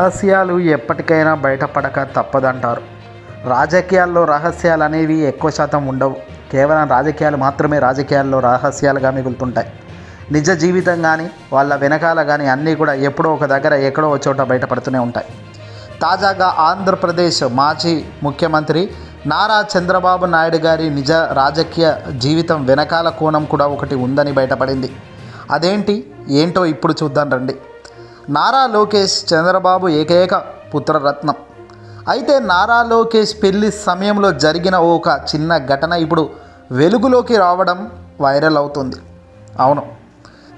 రహస్యాలు ఎప్పటికైనా బయటపడక తప్పదంటారు. రాజకీయాల్లో రహస్యాలు అనేవి ఎక్కువ శాతం ఉండవు. కేవలం రాజకీయాలు మాత్రమే రాజకీయాల్లో రహస్యాలుగా మిగులుతుంటాయి. నిజ జీవితం కానీ వాళ్ళ వెనకాల కానీ అన్నీ కూడా ఎప్పుడో ఒక దగ్గర ఎక్కడో ఒక చోట బయటపడుతూనే ఉంటాయి. తాజాగా ఆంధ్రప్రదేశ్ మాజీ ముఖ్యమంత్రి నారా చంద్రబాబు నాయుడు గారి నిజ రాజకీయ జీవితం వెనకాల కోణం కూడా ఒకటి ఉందని బయటపడింది. అదేంటి? ఏంటో ఇప్పుడు చూద్దాం రండి. నారా లోకేష్ చంద్రబాబు ఏకైక పుత్రరత్నం. అయితే నారా లోకేష్ పెళ్ళి సమయంలో జరిగిన ఒక చిన్న ఘటన ఇప్పుడు వెలుగులోకి రావడం వైరల్ అవుతుంది. అవును.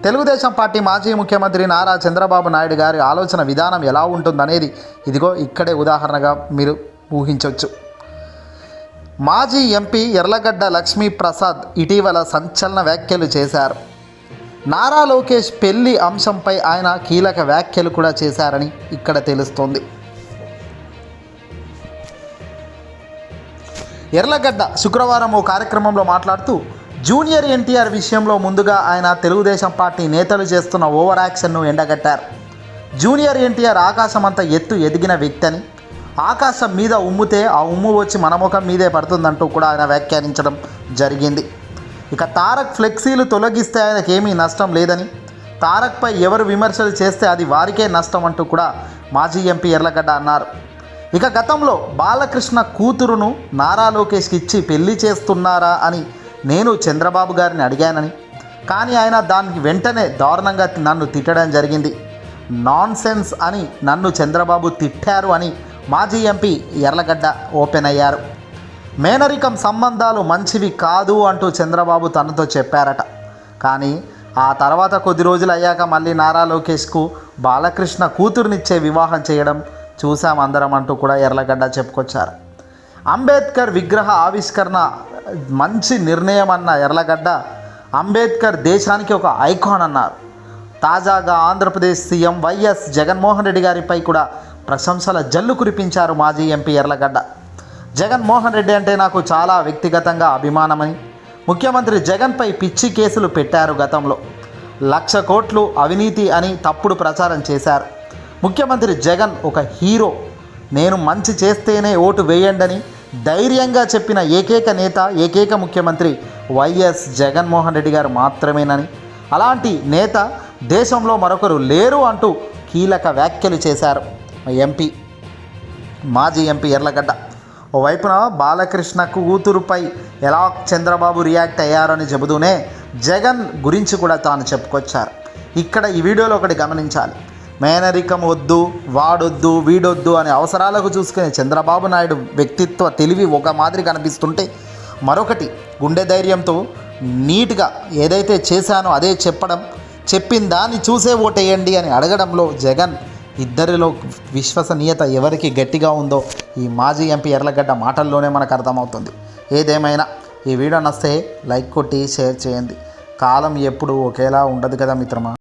తెలుగుదేశం పార్టీ మాజీ ముఖ్యమంత్రి నారా చంద్రబాబు నాయుడు గారి ఆలోచన విధానం ఎలా ఉంటుందనేది ఇదిగో ఇక్కడే ఉదాహరణగా మీరు ఊహించవచ్చు మాజీ ఎంపీ ఎర్లగడ్డ లక్ష్మీ ప్రసాద్ ఇటీవల సంచలన వ్యాఖ్యలు చేశారు. నారా లోకేష్ పెళ్ళి అంశంపై ఆయన కీలక వ్యాఖ్యలు కూడా చేశారని ఇక్కడ తెలుస్తోంది. ఎర్లగడ్డ శుక్రవారం ఓ కార్యక్రమంలో మాట్లాడుతూ జూనియర్ ఎన్టీఆర్ విషయంలో ముందుగా ఆయన తెలుగుదేశం పార్టీ నేతలు చేస్తున్న ఓవర్ యాక్షన్ను ఎండగట్టారు. జూనియర్ ఎన్టీఆర్ ఆకాశమంత ఎత్తు ఎదిగిన వ్యక్తి అని ఆకాశం మీద ఉమ్మితే ఆ ఉమ్ము వచ్చి మన ముఖం మీదే పడుతుందంటూ కూడా ఆయన వ్యాఖ్యానించడం జరిగింది. ఇక తారక్ ఫ్లెక్సీలు తొలగిస్తే ఆయనకి ఏమీ నష్టం లేదని తారక్పై ఎవరు విమర్శలు చేస్తే అది వారికే నష్టం అంటూ కూడా మాజీ ఎంపీ ఎర్లగడ్డ అన్నారు. ఇక గతంలో బాలకృష్ణ కూతురును నారా లోకేష్కి ఇచ్చి పెళ్ళి చేస్తున్నారా అని నేను చంద్రబాబు గారిని అడిగానని కానీ ఆయన దానికి వెంటనే దారుణంగా నన్ను తిట్టడం జరిగింది. నాన్ సెన్స్ అని నన్ను చంద్రబాబు తిట్టారు అని మాజీ ఎంపీ ఎర్లగడ్డ ఓపెన్ అయ్యారు. మేనరికం సంబంధాలు మంచివి కాదు అంటూ చంద్రబాబు తనతో చెప్పారట. కానీ ఆ తర్వాత కొద్ది రోజులు అయ్యాక మళ్ళీ నారా లోకేష్కు బాలకృష్ణ కూతురునిచ్చే వివాహం చేయడం చూసాం అందరం అంటూ కూడా ఎర్లగడ్డ చెప్పుకొచ్చారు. అంబేద్కర్ విగ్రహ ఆవిష్కరణ మంచి నిర్ణయం అన్న ఎర్లగడ్డ అంబేద్కర్ దేశానికి ఒక ఐకాన్ అన్నారు. తాజాగా ఆంధ్రప్రదేశ్ సీఎం వైఎస్ జగన్మోహన్ రెడ్డి గారిపై కూడా ప్రశంసల జల్లు కురిపించారు మాజీ ఎంపీ ఎర్లగడ్డ జగన్మోహన్ రెడ్డి అంటే నాకు చాలా వ్యక్తిగతంగా అభిమానమని ముఖ్యమంత్రి జగన్పై పిచ్చి కేసులు పెట్టారు గతంలో. లక్ష కోట్లు అవినీతి అని తప్పుడు ప్రచారం చేశారు. ముఖ్యమంత్రి జగన్ ఒక హీరో. నేను మంచి చేస్తేనే ఓటు వేయండని ధైర్యంగా చెప్పిన ఏకైక నేత ఏకైక ముఖ్యమంత్రి వైఎస్ జగన్మోహన్ రెడ్డి గారు మాత్రమేనని. అలాంటి నేత దేశంలో మరొకరు లేరు అంటూ కీలక వ్యాఖ్యలు చేశారు. ఎంపీ మాజీ ఎంపీ ఎర్లగడ్డ ఓవైపున బాలకృష్ణ కూతురుపై ఎలా చంద్రబాబు రియాక్ట్ అయ్యారని చెబుతూనే జగన్ గురించి కూడా తాను చెప్పుకొచ్చారు. ఇక్కడ ఈ వీడియోలో ఒకటి గమనించాలి. మేనరికం వద్దు వాడొద్దు వీడొద్దు అనే అవసరాలకు చూసుకునే చంద్రబాబు నాయుడు వ్యక్తిత్వ తెలివి ఒక మాదిరి కనిపిస్తుంటే మరొకటి గుండె ధైర్యంతో నీట్గా ఏదైతే చేశానో అదే చెప్పడం చెప్పిన దాన్ని చూసే ఓటేయండి అని అడగడంలో జగన్ ఇద్దరిలో విశ్వసనీయత ఎవరికి గట్టిగా ఉందో ఈ మాజీ ఎంపీ ఎర్లగడ్డ మాటల్లోనే మనకు అర్థమవుతుంది. ఏదేమైనా ఈ వీడియో నస్తే లైక్ కొట్టి షేర్ చేయండి. కాలం ఎప్పుడు ఒకేలా ఉండదు కదా మిత్రమా?